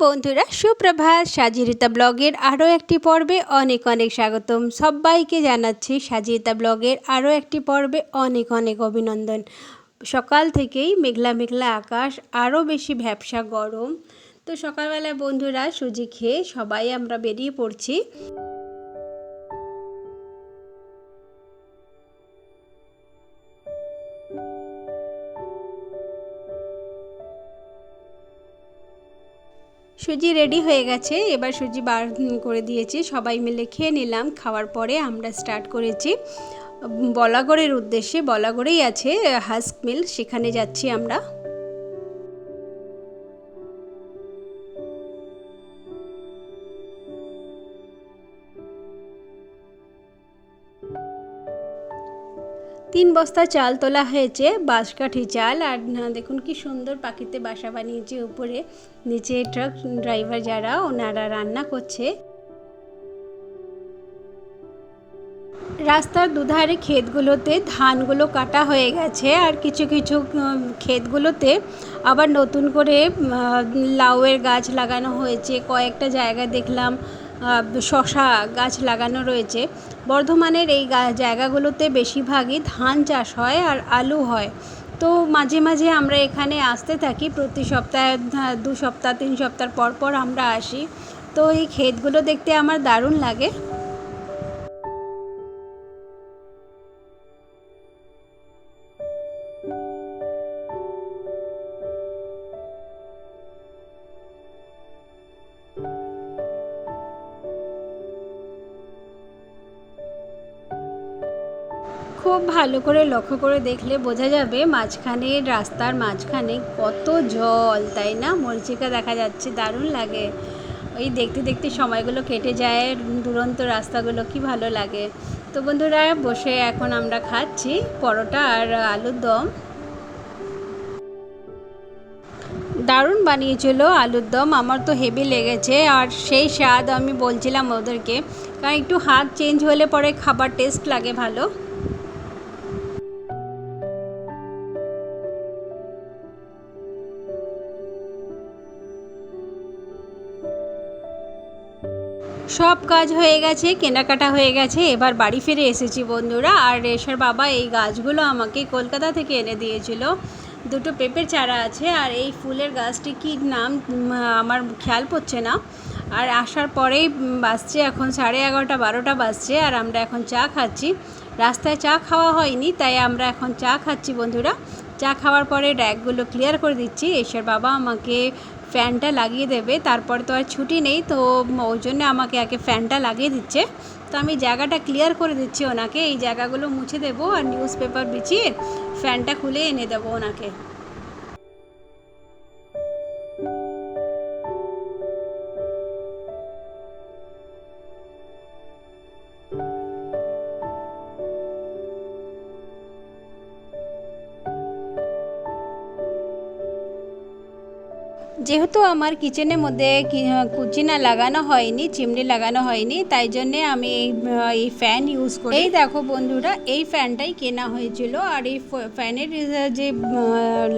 বন্ধুরা, সুপ্রভাত। সাজিরিতা ব্লগের আরও একটি পর্বে অনেক অনেক স্বাগতম। সবাইকে জানাচ্ছি সাজিরিতা ব্লগের আরও একটি পর্বে অনেক অনেক অভিনন্দন। সকাল থেকেই মেঘলা মেঘলা আকাশ, আরও বেশি ভ্যাবসা গরম। তো সকালবেলায় বন্ধুরা, সুজি খেয়ে সবাই আমরা বেরিয়ে পড়ছি। সুজি রেডি হয়ে গেছে। এবার সুজি বার করে দিয়েছি। সবাই মিলে খেয়ে নিলাম। খাওয়ার পরে আমরা স্টার্ট করেছি। বলাগড়ের উদ্দেশ্যে, বলাগড়েই আছে হাস্ক মিল সেখানে যাচ্ছি আমরা। তিন বস্তা চাল তোলা হয়েছে, বাঁশকাঠি চাল। আর দেখুন কি সুন্দর পাখিতে বাসা বানিয়েছে উপরে। নিচে ট্রাক ড্রাইভার যারা, ওনারা রান্না করছে। রাস্তার দুধারে ক্ষেতগুলোতে ধানগুলো কাটা হয়ে গেছে। আর কিছু কিছু ক্ষেতগুলোতে আবার নতুন করে লাউয়ের গাছ লাগানো হয়েছে। কয়েকটা জায়গা দেখলাম শশা গাছ লাগানো রয়েছে। বর্ধমানের এই জায়গাগুলোতে বেশিরভাগই ধান চাষ হয় আর আলু হয়। তো মাঝে মাঝে আমরা এখানে আসতে থাকি। প্রতি সপ্তাহে দু সপ্তাহ, তিন সপ্তাহ পর পর আমরা আসি। তো এই ক্ষেতগুলো দেখতে আমার দারুণ লাগে। খুব ভালো করে লক্ষ্য করে দেখলে বোঝা যাবে মাঝখানে রাস্তার মাঝখানে কত জল, তাই না? মরিচিকা দেখা যাচ্ছে, দারুণ লাগে। ওই দেখতে দেখতে সময়গুলো কেটে যায়, দুরন্ত রাস্তাগুলো কি ভালো লাগে। তো বন্ধুরা, বসে এখন আমরা খাচ্ছি পরোটা আর আলুর দম। দারুণ বানিয়েছিল আলুর দম, আমার তো হেভি লেগেছে আর সেই স্বাদ আমি বলছিলাম ওদেরকে। কারণ একটু হাত চেঞ্জ হলে পরে খাবার টেস্ট লাগে ভালো। সব কাজ হয়ে গেছে, কেনাকাটা হয়ে গেছে, এবার বাড়ি ফিরে এসেছি বন্ধুরা। আর রেশার বাবা এই গাছগুলো আমাকে কলকাতা থেকে এনে দিয়েছিল। দুটো পেঁপের চারা আছে আর এই ফুলের গাছটি কি নাম আমার খেয়াল পড়ছে না। আর আসার পরেই বাসছে এখন সাড়ে এগারোটা, বারোটা বাজছে আর আমরা এখন চা খাচ্ছি। রাস্তায় চা খাওয়া হয়নি, তাই আমরা এখন চা খাচ্ছি বন্ধুরা। চা খাওয়ার পরে ড্যাগগুলো ক্লিয়ার করে দিচ্ছি। এসার বাবা আমাকে ফ্যানটা লাগিয়ে দেবে, তারপর তো আর ছুটি নেই, তো ওই জন্য আমাকে আগে ফ্যানটা লাগিয়ে দিচ্ছে। তো আমি জায়গাটা ক্লিয়ার করে দিচ্ছি ওনাকে, এই জায়গাগুলো মুছে দেবো আর নিউজ পেপার বিছিয়ে ফ্যানটা খুলে এনে দেবো ওনাকে। যেহেতু আমার কিচেনের মধ্যে কুচিনা লাগানো হয়নি, চিমনি লাগানো হয়নি, তাই জন্যে আমি এই ফ্যান ইউজ করি। এই দেখো বন্ধুরা, এই ফ্যানটাই কেনা হয়েছিল আর এই ফ্যানের যে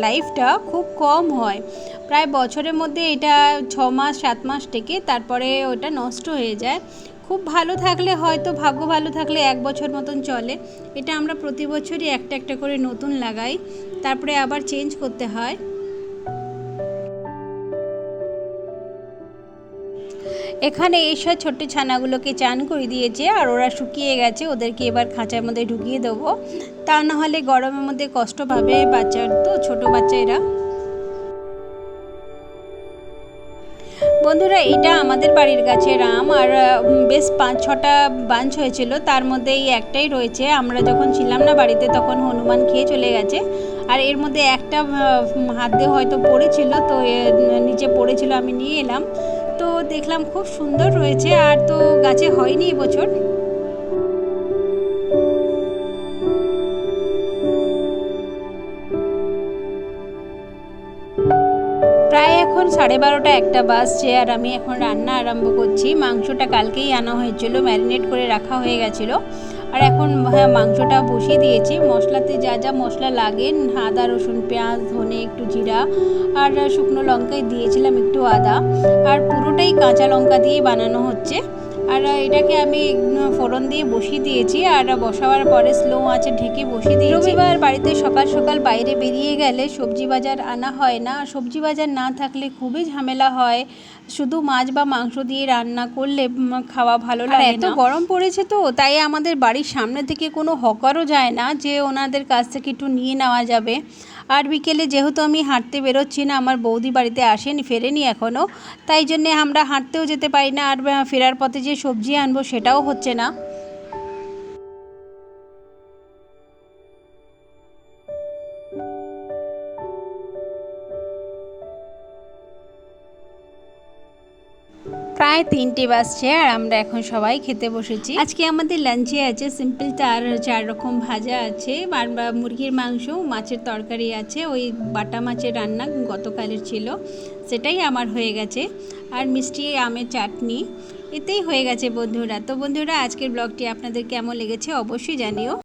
লাইফটা খুব কম হয়। প্রায় বছরের মধ্যে এটা ছ মাস, সাত মাস থেকে তারপরে ওটা নষ্ট হয়ে যায়। খুব ভালো থাকলে হয়তো, ভাগ্য ভালো থাকলে এক বছর মতন চলে। এটা আমরা প্রতি বছরই একটা একটা করে নতুন লাগাই। তারপরে আবার চেঞ্জ করতে হয়। এখানে এসে ছোট্ট ছানাগুলোকে চান করে দিয়েছে আর ওরা শুকিয়ে গেছে, ওদেরকে এবার খাঁচার মধ্যে ঢুকিয়ে দেবো। তা না হলে গরমের মধ্যে কষ্ট পাবে বাচ্চার তো, ছোট বাচ্চা এরা বন্ধুরা এটা আমাদের বাড়ির গাছের আম আর বেশ পাঁচ ছটা বাঞ্চ হয়েছিল। তার মধ্যে এই একটাই রয়েছে। আমরা যখন ছিলাম না বাড়িতে তখন হনুমান খেয়ে চলে গেছে। আর এর মধ্যে একটা হাত দিয়ে হয়তো পড়েছিল, তো নিচে পড়েছিল, আমি নিয়ে এলাম। তো দেখলাম খুব সুন্দর রয়েছে আর তো গাছে হয়নি এবছর। প্রায় এখন সাড়ে বারোটা একটা বাজছে আর আমি এখন রান্না আরম্ভ করছি। মাংসটা কালকেই আনা হয়েছিল, ম্যারিনেট করে রাখা হয়ে গেছিল। আর এখন হ্যাঁ মাংসটা বসিয়ে দিয়েছি। মশলাতে যা যা মশলা লাগে, আদা, রসুন, পেঁয়াজ, ধনে, একটু জিরা আর শুকনো লঙ্কায় দিয়েছিলাম একটু আদা। আর পুরোটাই কাঁচা লঙ্কা দিয়েই বানানো হচ্ছে। আর এটাকে আমি ফোড়ন দিয়ে বসিয়ে দিয়েছি। আর বসাবার পরে স্লো আঁচে ঢেকে বসিয়ে দিয়েছি। রবিবার বাড়িতে সকাল সকাল বাইরে বেরিয়ে গেলে সবজি বাজার আনা হয় না। আর সবজি বাজার না থাকলে খুবই ঝামেলা হয়। শুধু মাছ বা মাংস দিয়ে রান্না করলে খাওয়া ভালো লাগে এত গরম পড়েছে তো তাই আমাদের বাড়ির সামনে থেকে কোনো হকারও যায় না যে ওনাদের কাছ থেকে একটু নিয়ে নেওয়া যাবে। আর বিকেলে যেহেতু আমি হাঁটতে বেরোচ্ছি না আমার বৌদি বাড়িতে আসেনি ফেরেনি এখনও তাই জন্যে আমরা হাঁটতেও যেতে পারি না। আর ফেরার পথে যে সবজি আনব সেটাও হচ্ছে না। প্রায় তিনটে বাজছে আর আমরা এখন সবাই খেতে বসেছি। আজকে আমাদের লাঞ্চে আছে সিম্পল চার চার রকম ভাজা আছে, আর মুরগির মাংস, মাছের তরকারি আছে, ওই বাটা মাছের রান্না গতকালের ছিল, সেটাই আমার হয়ে গেছে। আর মিষ্টি আমের চাটনি এতেই হয়ে গেছে বন্ধুরা। তো বন্ধুরা আজকের ব্লগটি আপনাদের কেমন লেগেছে অবশ্যই জানিও।